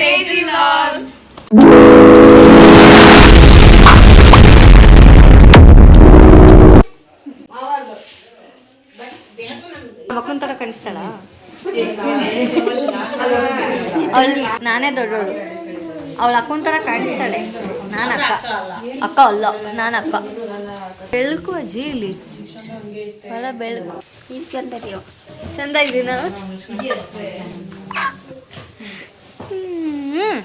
Daisy loves. ಮಕ್ಕನ ತರ ಅವಳು, ನಾನೇ ದೊಡ್ಡವಳು ಅವಳ ಅಕ್ಕನ ತರ ಕಾಣಿಸ್ತಾಳೆ. ನಾನು ಅಕ್ಕ. ಅಕ್ಕ ಅಲ್ಲ, ನಾನು ಅಕ್ಕ. ಬೆಳಕು ಅಜ್ಜಿ ಇಲ್ಲಿ ಬೆಳಕು. ಚಂದ ಇದೀನ 네.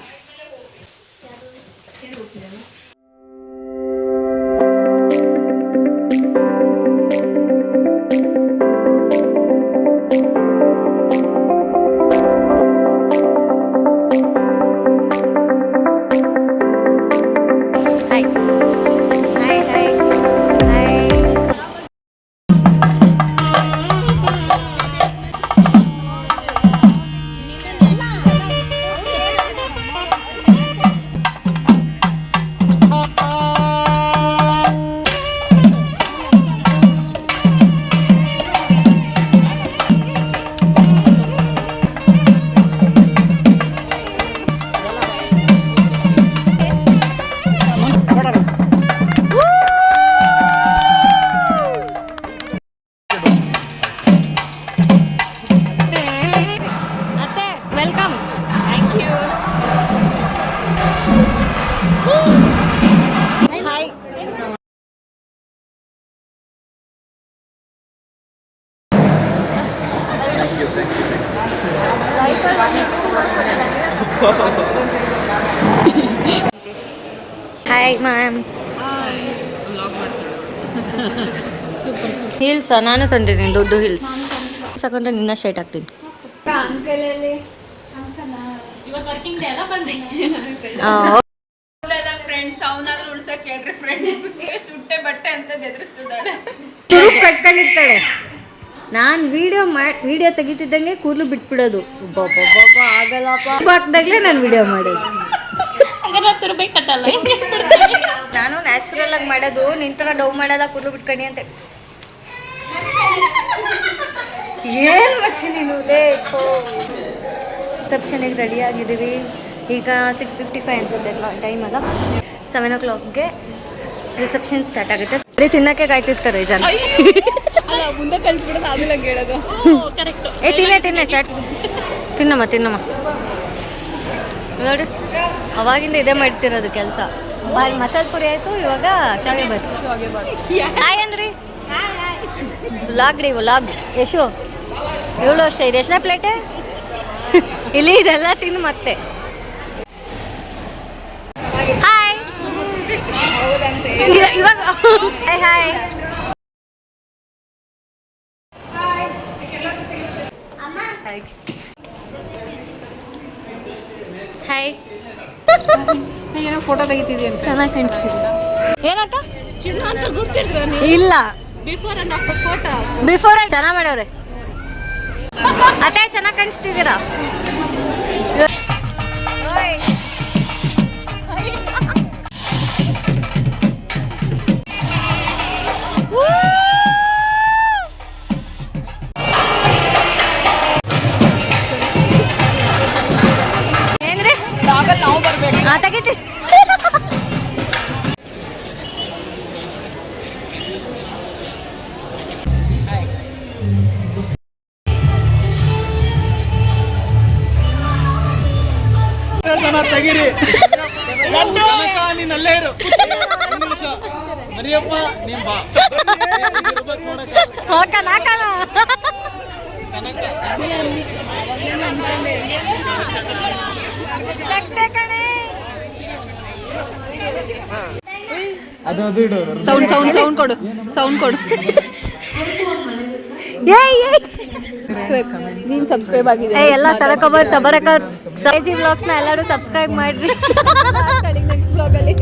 ಹೀಲ್ಸ್ ನಾನು ತಂದಿದ್ದೀನಿ ದೊಡ್ಡ ಹೀಲ್ಸ್ ಸಾಕೊಂಡ್ರೆ ನಿನ್ನ ಶೈಟ್ ಆಗ್ತೀನಿ ನಾನ್ ಫ್ರೆಂಡ್ಸ್ ಅವನಾದ್ರೂ ಉಳ್ಸಕ್ ಹೇಳ್ರಿ ಫ್ರೆಂಡ್ಸ್ ಸುಟ್ಟೆ ಬಟ್ಟೆ ಅಂತ ಎದುರಿಸ್ತಿದ್ದಾಳೆ ತುರುಪ್ ಕಟ್ಕೊಂಡಿರ್ತಾಳೆ. ನಾನು ವಿಡಿಯೋ ಮಾಡಿ ವಿಡಿಯೋ ತೆಗಿತಿದ್ದಂಗೆ ಕೂದಲು ಬಿಟ್ಬಿಡೋದು. ಒಬ್ಬೊಬ್ಬೊಬ್ಬ ಆಗಲ್ಲಪ್ಪ. ಹಾಕ್ದಾಗ್ಲೇ ನಾನು ವಿಡಿಯೋ ಮಾಡೋದು ನಾನು ನ್ಯಾಚುರಲ್ ಆಗಿ ಮಾಡೋದು ನಿಂತರ ಡವ್ ಡೌ ಮಾಡೋದ ಕೂದಲು ಬಿಟ್ಕಣಿ ಅಂತ. ಏನ್ ಮಚ್ಚಿ ನೀನು? ರಿಸೆಪ್ಷನಿಗೆ ರೆಡಿ ಆಗಿದ್ದೀವಿ. ಈಗ ಸಿಕ್ಸ್ ಫಿಫ್ಟಿ ಫೈವ್ ಅನ್ಸುತ್ತೆ ಟೈಮ್ ಅಲ್ಲ. ಸೆವೆನ್ ಓ ಕ್ಲಾಕ್ಗೆ ರಿಸೆಪ್ಷನ್ ಸ್ಟಾರ್ಟ್ ಆಗುತ್ತೆ. ಸರಿ ತಿನ್ನಕ್ಕೆ ಕಾಯ್ತಿರ್ತಾರೆ ಜನ. ಅಲ್ಲ ಮುಂದೆ ಕಳ್ಸ್ಬಿಡೋದು ಆಮೇಲೆ ಹೇಳೋದು. ಏ ತಿನ್ನೆ ತಿನ್ನೆ ಚಾಟ್ ತಿನ್ನಮ್ಮ ತಿನ್ನಮ್ಮ. ನೋಡಿ, ಅವಾಗಿಂದ ಇದೇ ಮಾಡ್ತಿರೋದು ಕೆಲಸ. ಮಸಾಲೆ ಪುರಿ ಆಯ್ತು, ಇವಾಗ ಶಾವಿಗೆ ಬರ್ತು ಹಾಯ್ ಅನ್ರಿ ವ್ಲಾಗ್ ರೀ ಲಾಗ್ ಯಶು ಏಳು ಅಷ್ಟೇ, ಇದೆ ಎಷ್ಟನೇ ಪ್ಲೇಟೆ ಇಲ್ಲಿ ಇದೆಲ್ಲ ತಿಂದು ಮತ್ತೆ. ಹಾಯ್ ಇವಾಗ ಹಾಯ್ ಹಾಯ್ ಹಾಯ್ ಏನೋ ಫೋಟೋ ತೆಗಿತಿದ್ಯ ಚೆನ್ನಾಗಿ ಕಾಣಿಸ್ತಿದೆ. ಏನಕ್ಕ? ಚಿನ್ನ ಅಂತ ಗುರ್ತಿದ್ರ ಇಲ್ಲ. Before and after photo before ಚೆನ್ನಾಗಿ ಮಾಡವ್ರೆ. ಅತ್ತೆ ಚೆನ್ನಾಗಿ ಕಾಣಿಸ್ತಿದ್ದೀರಾ? ಓಯ್. ಜನ ತೆಗಿರಿ. ಕನಕ ನೀನ್ ಇರು. ನಿಮಿಷ. ಮರಿಯಪ್ಪ ನೀನ್ ಬಾ. ಅದು ಅದು ಇಡು. ಸೌಂಡ್ ಸೌಂಡ್ ಸೌಂಡ್ ಕೊಡು. ಸೌಂಡ್ ಕೊಡು. ಏಯ್ ಏಯ್. ಸಬ್ಸ್ಕ್ರೈಬ್ ನೀನ್ ಸಬ್ಸ್ಕ್ರೈಬ್ ಆಗಿದೆ ಎಲ್ಲ ಸರಕಬರ್ ಸಬರಕ ಸಜಿ ವ್ಲಾಗ್ಸ್ನ ಎಲ್ಲರೂ ಸಬ್ಸ್ಕ್ರೈಬ್ ಮಾಡಿರಿ ನೆಕ್ಸ್ಟ್ ವ್ಲಾಗಲ್ಲಿ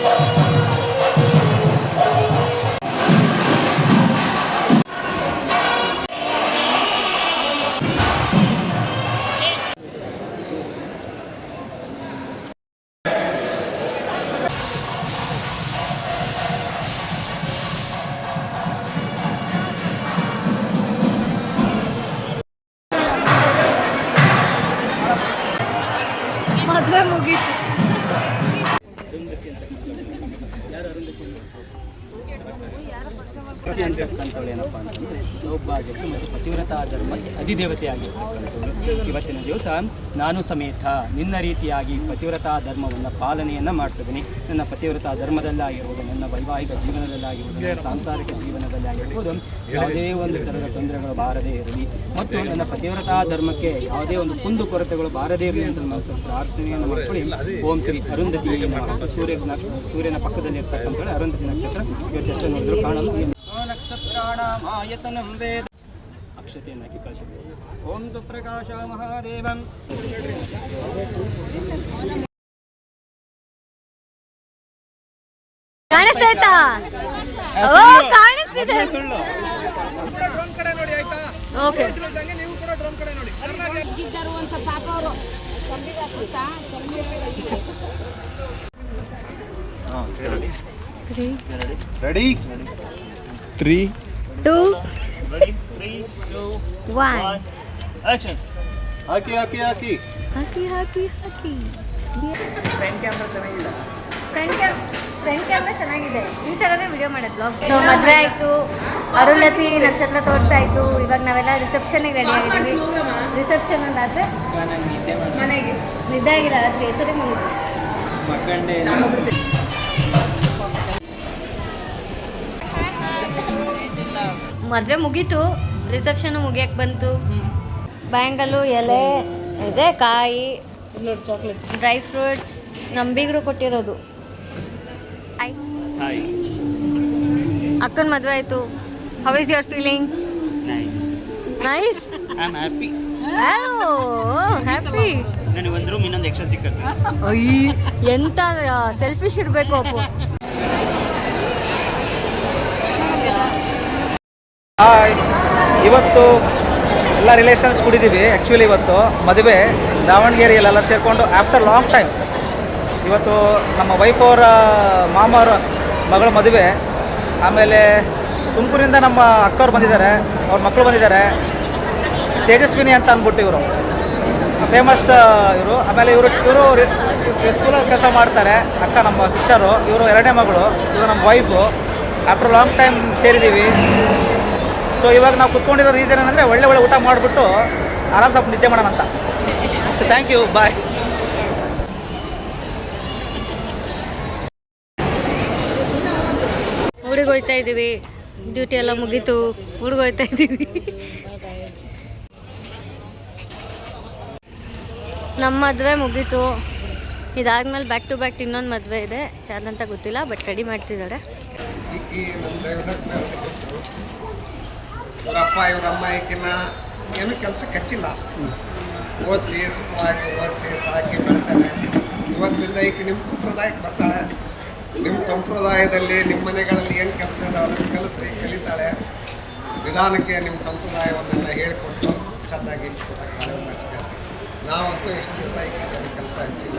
you ಏನಪ್ಪ ಅಂತಂದರೆ, ಸೌಭಾಗ್ಯಕ್ಕೆ ಮತ್ತು ಪತಿವ್ರತಾ ಧರ್ಮಕ್ಕೆ ಅಧಿದೇವತೆಯಾಗಿರ್ತಕ್ಕಂಥವ್ಳು ಇವತ್ತಿನ ದಿವಸ ನಾನು ಸಮೇತ ನಿನ್ನ ರೀತಿಯಾಗಿ ಪತಿವ್ರತಾ ಧರ್ಮವನ್ನು ಪಾಲನೆಯನ್ನು ಮಾಡ್ತಿದ್ದೀನಿ. ನನ್ನ ಪತಿವ್ರತಾ ಧರ್ಮದಲ್ಲಾಗಿರ್ಬೋದು, ನನ್ನ ವೈವಾಹಿಕ ಜೀವನದಲ್ಲಾಗಿರ್ಬೋದು, ನನ್ನ ಸಾಂಸಾರಿಕ ಜೀವನದಲ್ಲಾಗಿರ್ಬೋದು, ಯಾವುದೇ ಒಂದು ಥರದ ತೊಂದರೆಗಳು ಬಾರದೇ ಇರಲಿ. ಮತ್ತು ನನ್ನ ಪತಿವ್ರತಾ ಧರ್ಮಕ್ಕೆ ಯಾವುದೇ ಒಂದು ಕುಂದು ಕೊರತೆಗಳು ಬಾರದೇ ಇರಲಿ ಅಂತ ನಾವು ಪ್ರಾರ್ಥನೆಯನ್ನು ಮಾಡ್ಕೊಳ್ಳಿ. ಓಂ ಶ್ರೀ ಅರುಂಧತಿ ನಮಃ. ಸೂರ್ಯ ಸೂರ್ಯನ ಪಕ್ಕದಲ್ಲಿ ಇರ್ತಕ್ಕಂಥ ಅರುಂಧತಿ ನಕ್ಷತ್ರ ಇವತ್ತೆಷ್ಟು ನೋಡಿದ್ರು ಕಾಣಲು ನಕ್ಷತ್ರಾಣಾಂ ಆಯತನಂ ವೇದ ಅಕ್ಷತೆಯನ್ನು ಹಾಕಿ ಕಳಿಸಿದ್ದೇವೆ ಓಂ ಸುಪ್ರಕಾಶ ಮಹಾದೇವಂ। ಓ ಕಾಣಿಸ್ತಿದೆ. Okay. Ready. Three two, one. Action. ಹಾಕಿ ಹಾಕಿ ಹಾಕಿ ಹಾಕಿ ಹಾಕಿ ಹಾಕಿ ಫ್ರಂಟ್ ಕ್ಯಾಮ್ರಾ ಚೆನ್ನಾಗಿದೆ. ಫ್ರಂಟ್ ಕ್ಯಾಮ್ರಾ ಚೆನ್ನಾಗಿದೆ. ಈ ಥರನೇ ವಿಡಿಯೋ ಮಾಡೋದು ಬ್ಲಾಗ್ ಸೊ ಮದುವೆ ಆಯಿತು. ಅರುಣತಿ ನಕ್ಷತ್ರ ತೋರಿಸಾಯ್ತು ಇವಾಗ ನಾವೆಲ್ಲ ರಿಸೆಪ್ಷನ್ಗೆ ರೆಡಿ ಆಗಿದ್ದೀವಿ. ರಿಸೆಪ್ಷನ್ ಅಂದಾದ್ರೆ ಮನೆಗೆ ನಿದ್ದೆ ಆಗಿಲ್ಲ ರಾತ್ರಿ ಎಷ್ಟೊತ್ತಿಗೆ ಮುಗಿತು ಮದುವೆ ಮುಗೀತು ರಿಸೆಪ್ಷನ್ ಮುಗಿಯಕ್ಕೆ ಬಂತು. ಬ್ಯಾಂಗಲ್ಲು ಎಲೆ ಇದೆ ಕಾಯಿ ಡ್ರೈ ಫ್ರೂಟ್ಸ್ ನಂಬಿಗರು ಕೊಟ್ಟಿರೋದು. ಅಕ್ಕನ ಮದುವೆ ಆಯಿತು. How is your feeling nice happy happy ನನಗೆ ಒಂದು ರೂಮ್ ಇನ್ನೊಂದು ಎಕ್ಸ್ಟ್ರಾ ಸಿಕ್ಕತ್ತೆ. ಅಯ್ಯ ಎಂತ ಸೆಲ್ಫಿಶ್ ಇರಬೇಕು ಅಪ್ಪು. ಇವತ್ತು ಎಲ್ಲ ರಿಲೇಷನ್ಸ್ ಕುಡಿದೀವಿ. ಆ್ಯಕ್ಚುಲಿ ಇವತ್ತು ಮದುವೆ ದಾವಣಗೆರೆಯಲ್ಲೆಲ್ಲ ಸೇರಿಕೊಂಡು ಆಫ್ಟರ್ ಲಾಂಗ್ ಟೈಮ್ ಇವತ್ತು ನಮ್ಮ ವೈಫ್ ಅವರ ಮಾಮವರ ಮಗಳ ಮದುವೆ. ಆಮೇಲೆ ತುಮಕೂರಿಂದ ನಮ್ಮ ಅಕ್ಕವ್ರು ಬಂದಿದ್ದಾರೆ. ಅವ್ರ ಮಕ್ಕಳು ಬಂದಿದ್ದಾರೆ. ತೇಜಸ್ವಿನಿ ಅಂತ ಅಂದ್ಬಿಟ್ಟು ಇವರು. ಫೇಮಸ್ ಇವರು. ಆಮೇಲೆ ಇವರು ಇವರು ಸ್ಕೂಲಲ್ಲಿ ಕೆಲಸ ಮಾಡ್ತಾರೆ. ಅಕ್ಕ ನಮ್ಮ ಸಿಸ್ಟರು ಇವರು ಎರಡನೇ ಮಗಳು. ಇವರು ನಮ್ಮ ವೈಫು ಆಫ್ಟರ್ ಲಾಂಗ್ ಟೈಮ್ ಸೇರಿದ್ದೀವಿ ಸೊ ಇವಾಗ ನಾವು ಕುತ್ಕೊಂಡಿರೋ ರೀಸನ್ ಏನಂದರೆ ಒಳ್ಳೆ ಒಳ್ಳೆ ಊಟ ಮಾಡಿಬಿಟ್ಟು ಆರಾಮ್ ಸ್ವಲ್ಪ ನಿದ್ದೆ ಮಾಡೋಣ ಅಂತ. ಥ್ಯಾಂಕ್ ಯು ಬಾಯ್ ಊರಿಗೆ ಹೋಗ್ತಾ ಇದ್ದೀವಿ. ಡ್ಯೂಟಿ ಎಲ್ಲ ಮುಗೀತು. ಊರಿಗೆ ಹೋಗ್ತಾ ಇದ್ದೀವಿ. ನಮ್ಮ ಮದುವೆ ಮುಗೀತು. ಇದಾದ್ಮೇಲೆ ಬ್ಯಾಕ್ ಟು ಬ್ಯಾಕ್ ಇನ್ನೊಂದು ಮದುವೆ ಇದೆ. ಯಾರಂತ ಗೊತ್ತಿಲ್ಲ ಬಟ್ ರೆಡಿ ಮಾಡ್ತಿದ್ದಾರೆ. ಇವರಪ್ಪ ಇವ್ರ ಈಗಿನ ಏನು ಕೆಲಸಕ್ಕೆ ಹಚ್ಚಿಲ್ಲ ಓದಿಸಿ ಸುಖವಾಗಿ ಓದಿಸಿ ಸಾಕಿ ಬೆಳೆಸ್ಯಾರೆ ಇವತ್ತಿಂದ ಈಕೆ ನಿಮ್ಮ ಸಂಪ್ರದಾಯಕ್ಕೆ ಬರ್ತಾಳೆ ನಿಮ್ಮ ಸಂಪ್ರದಾಯದಲ್ಲಿ ನಿಮ್ಮ ಮನೆಗಳಲ್ಲಿ ಏನು ಕೆಲಸ ಇದೆ ಅವ್ರ ಕೆಲಸ ಕಲಿತಾಳೆ ನಿಧಾನಕ್ಕೆ ನಿಮ್ಮ ಸಂಪ್ರದಾಯವನ್ನೆಲ್ಲ ಹೇಳಿಕೊಟ್ಟು ಚೆನ್ನಾಗಿ. ನಾವಂತೂ ಎಷ್ಟು ದಿವಸ ಈಕೆ ಕೆಲಸ ಹಚ್ಚಿಲ್ಲ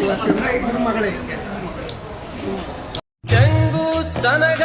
ಇವತ್ತಿಂದ ಇದ್ರ ಮಗಳೇ ಈಕೆ ಚೆಂಗು ತನಗ